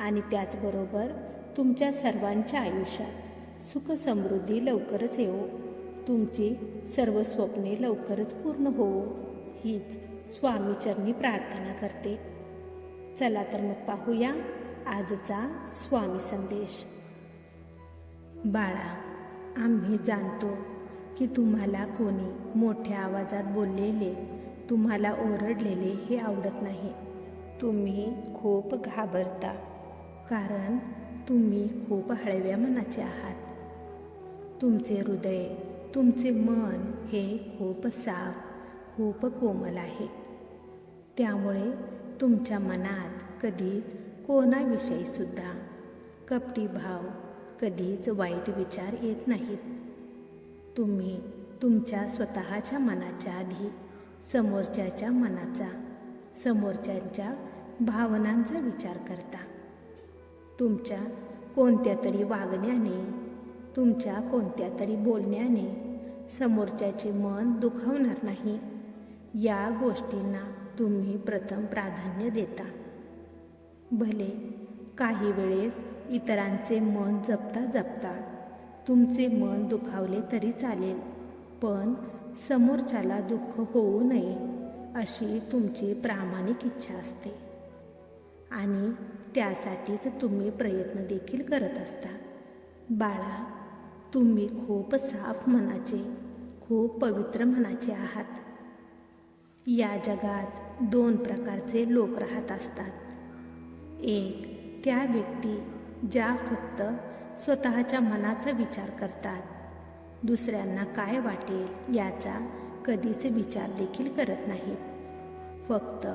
आणि त्याचबरोबर तुमच्या सर्वांच्या आयुष्यात सुख समृद्धी लवकरच येवो. तुमची सर्व स्वप्ने लवकरच पूर्ण होवो. हीच स्वामीचरणी प्रार्थना करते. चला तर मग पाहूया आजचा स्वामी संदेश. बाळा आम्ही जाणतो की तुम्हाला कोणी मोठ्या आवाजात बोललेले तुम्हाला ओरडलेले हे आवडत नाही. तुम्ही खूप घाबरता. कारण तुम्ही खूप हळव्या मनाचे आहात. तुमचे हृदय तुमचे मन हे खूप साफ खूप कोमल आहे. त्यामुळे तुमच्या मनात कधीच कोणाविषयीसुद्धा कपटी भाव कधीच वाईट विचार येत नाहीत. तुम्ही तुमच्या स्वतःच्या मनाच्या आधी समोरच्याच्या मनाचा समोरच्याच्या भावनांचा विचार करता. तुमच्या कोणत्या तरी वागण्याने तुमच्या कोणत्या तरी बोलण्याने समोरच्याचे मन दुखावणार नाही. या गोष्टींना तुम्ही प्रथम प्राधान्य देता. भले काही वेळेस इतरांचे मन जपता जपता तुमचे मन दुखावले तरी चालेल पण समोरच्याला दुःख होऊ नये अशी तुमची प्रामाणिक इच्छा असते. आणि त्यासाठीच तुम्ही प्रयत्न देखील करत असता. बाळा तुम्ही खूप साफ मनाचे खूप पवित्र मनाचे आहात. या जगात दोन प्रकारचे लोक राहत असतात. एक त्या व्यक्ती ज्या फक्त स्वतःच्या मनाचा विचार करतात. दुसऱ्यांना काय वाटेल याचा कधीच विचार देखील करत नाहीत. फक्त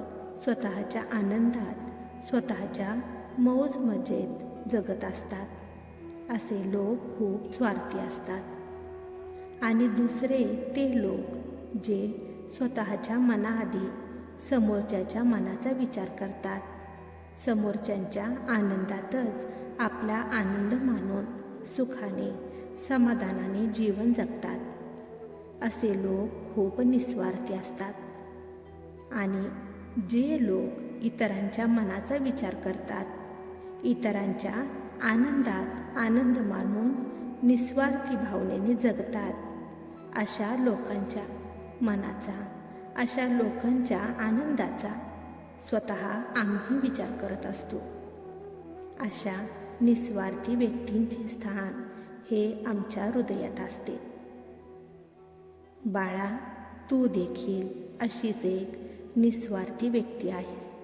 स्वतःच्या आनंदात स्वतःच्या मौज मजेत जगत असतात. असे लोक खूप स्वार्थी असतात. आणि दुसरे ते लोक जे स्वतःच्या मनाआधी समोरच्याच्या मनाचा विचार करतात. समोरच्यांच्या आनंदातच आपला आनंद मानून सुखाने समाधानाने जीवन जगतात. असे लोक खूप निस्वार्थी असतात. आणि जे लोक इतरांच्या मनाचा विचार करतात. इतरांच्या आनंदात आनंद मानून निस्वार्थी भावनेने जगतात. अशा लोकांच्या मनाचा अशा लोकांच्या आनंदाचा स्वतः आम्ही विचार करत असतो. अशा निस्वार्थी व्यक्तींचे स्थान हे आमच्या हृदयात असते. बाळा तू देखील अशीच एक निस्वार्थी व्यक्ती आहेस.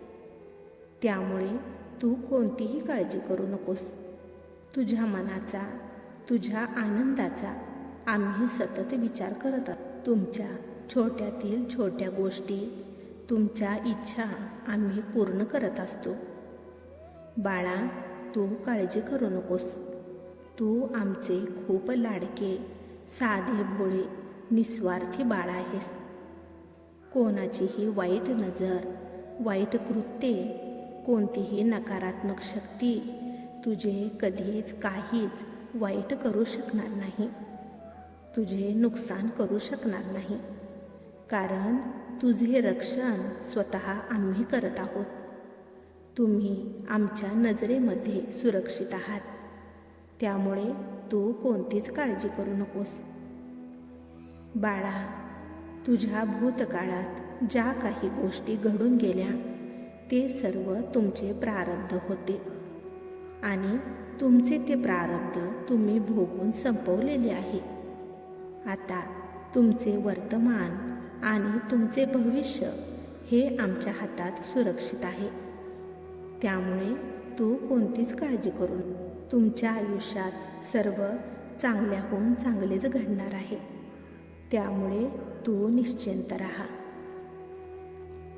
त्यामुळे तू कोणतीही काळजी करू नकोस. तुझ्या मनाचा तुझ्या आनंदाचा आम्ही सतत विचार करत आहोत. तुमच्या छोट्यातील छोट्या गोष्टी तुमच्या इच्छा आम्ही पूर्ण करत असतो. बाळा तू काळजी करू नकोस. तू आमचे खूप लाडके साधे भोळे निस्वार्थी बाळ आहेस. कोणाचीही वाईट नजर वाईट कृत्ये कोणतीही नकारात्मक शक्ती तुझे कधीच काहीच वाईट करू शकणार नाही. तुझे नुकसान करू शकणार नाही. कारण तुझे रक्षण स्वतः आम्ही करत आहोत. तुम्ही आमच्या नजरेमध्ये सुरक्षित आहात. त्यामुळे तू कोणतीच काळजी करू नकोस. बाळा तुझ्या भूतकाळात ज्या काही गोष्टी घडून गेल्या ते सर्व तुमचे प्रारब्ध होते. आणि तुमचे ते प्रारब्ध तुम्ही भोगून संपवलेले आहे. आता तुमचे वर्तमान आणि तुमचे भविष्य हे आमच्या हातात सुरक्षित आहे. त्यामुळे तू कोणतीच काळजी करून तुमच्या आयुष्यात सर्व चांगल्याहून चांगलेच घडणार आहे. त्यामुळे तू निश्चिंत राहा.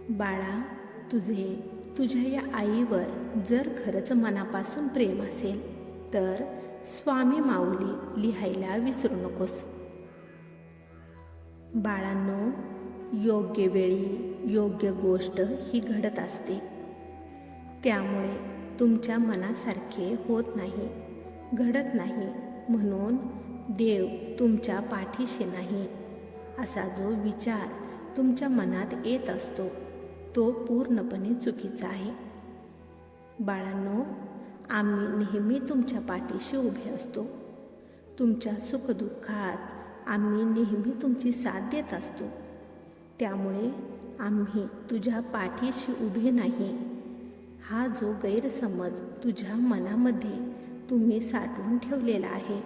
बाळा तुझे तुझ्या या आईवर जर खरंच मनापासून प्रेम असेल तर स्वामी माऊली लिहायला विसरू नकोस. बाळांनो योग्य वेळी योग्य गोष्ट ही घडत असते. त्यामुळे तुमच्या मनासारखे होत नाही घडत नाही म्हणून देव तुमच्या पाठीशी नाही असा जो विचार तुमच्या मनात येत असतो. तो पूर्णपणे चुकीचा आहे. बाळांनो आम्ही नेहमी तुमच्या पाठीशी उभे असतो. तुमच्या सुखदुःखात आम्ही नेहमी तुमची साथ देत असतो. त्यामुळे आम्ही तुझ्या पाठीशी उभे नाही. हा जो गैरसमज तुझ्या मनामध्ये तुम्ही साठवून ठेवलेला आहे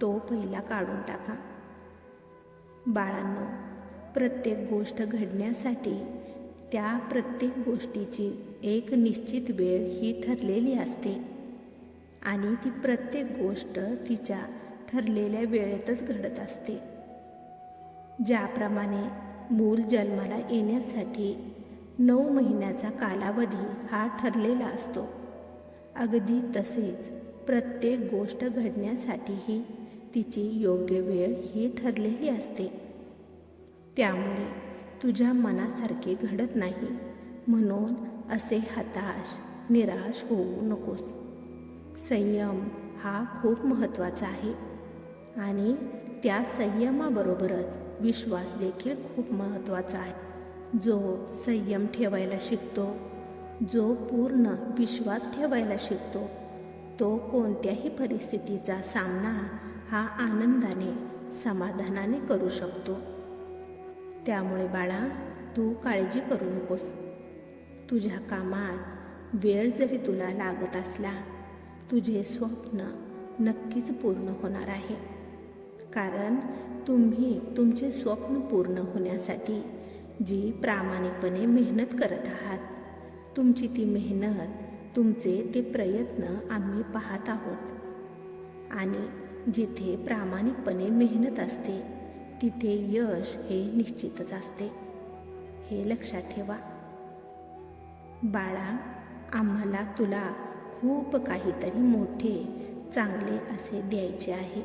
तो पहिला काढून टाका. बाळांनो प्रत्येक गोष्ट घडण्यासाठी त्या प्रत्येक गोष्टीची एक निश्चित वेळ ही ठरलेली असते. आणि ती प्रत्येक गोष्ट तिच्या ठरलेल्या वेळेतच घडत असते. ज्याप्रमाणे मूल जन्माला येण्यासाठी नऊ महिन्याचा कालावधी हा ठरलेला असतो. अगदी तसेच प्रत्येक गोष्ट घडण्यासाठीही तिची योग्य वेळ ही ठरलेली असते. त्यामुळे तुझ्या मनासारखे घडत नाही. म्हणून असे हताश निराश होऊ नकोस. संयम हा खूप महत्त्वाचा आहे. आणि त्या संयमाबरोबरच विश्वास देखील खूप महत्त्वाचा आहे. जो संयम ठेवायला शिकतो जो पूर्ण विश्वास ठेवायला शिकतो तो कोणत्याही परिस्थितीचा सामना हा आनंदाने समाधानाने करू शकतो. त्यामुळे बाळा तू काळजी करू नकोस. तुझ्या कामात वेळ जरी तुला लागत असला तुझे स्वप्न नक्कीच पूर्ण होणार आहे. कारण तुम्ही तुमचे स्वप्न पूर्ण होण्यासाठी जी प्रामाणिकपणे मेहनत करत आहात तुमची ती मेहनत तुमचे ते प्रयत्न आम्ही पाहत आहोत. आणि जिथे प्रामाणिकपणे मेहनत असते तिथे यश हे निश्चितच असते. हे लक्षात ठेवा. बाळा आम्हाला तुला खूप काहीतरी मोठे चांगले असे द्यायचे आहे.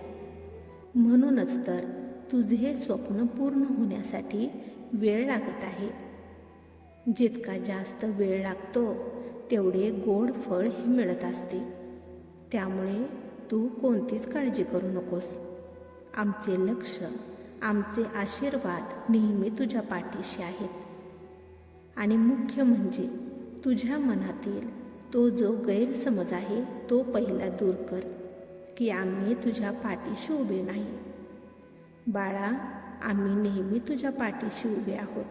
म्हणूनच तर तुझे स्वप्न पूर्ण होण्यासाठी वेळ लागत आहे. जितका जास्त वेळ लागतो तेवढे गोड फळ हे मिळत असते. त्यामुळे तू कोणतीच काळजी करू नकोस. आमचे लक्ष आमचे आशीर्वाद नेहमी तुझ्या पाठीशी आहेत. आणि मुख्य म्हणजे तुझ्या मनातील तो जो गैरसमज आहे तो पहिला दूर कर की आम्ही तुझ्या पाठीशी उभे नाही. बाळा आम्ही नेहमी तुझ्या पाठीशी उभे आहोत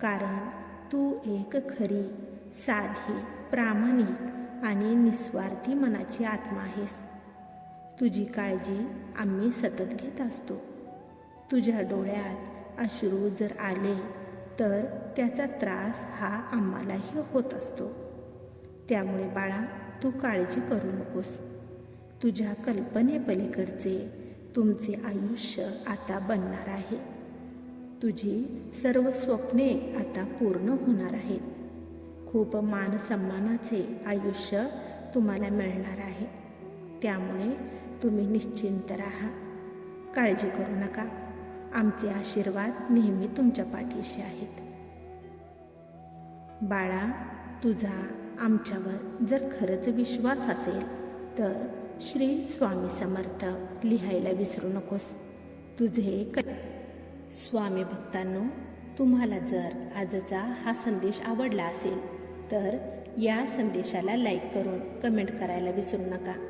कारण तू एक खरी साधी प्रामाणिक आणि निस्वार्थी मनाची आत्मा आहेस. तुझी काळजी आम्ही सतत घेत असतो. तुझ्या डोळ्यात अश्रू जर आले तर त्याचा त्रास हा आम्हालाही होत असतो. त्यामुळे बाळा तू काळजी करू नकोस. तुझ्या कल्पनेपलीकडचे तुमचे आयुष्य आता बनणार आहे. तुझी सर्व स्वप्ने आता पूर्ण होणार आहेत. खूप मानसन्मानाचे आयुष्य तुम्हाला मिळणार आहे. त्यामुळे तुम्ही निश्चिंत राहा. काळजी करू नका. आमचे आशीर्वाद नेहमी तुमच्या पाठीशी आहेत. बाळा तुझा आमच्यावर जर खरंच विश्वास असेल तर श्री स्वामी समर्थ लिहायला विसरू नकोस. तुझे क स्वामी भक्तांनो तुम्हाला जर आजचा हा संदेश आवडला असेल तर या संदेशाला लाईक करून कमेंट करायला विसरू नका.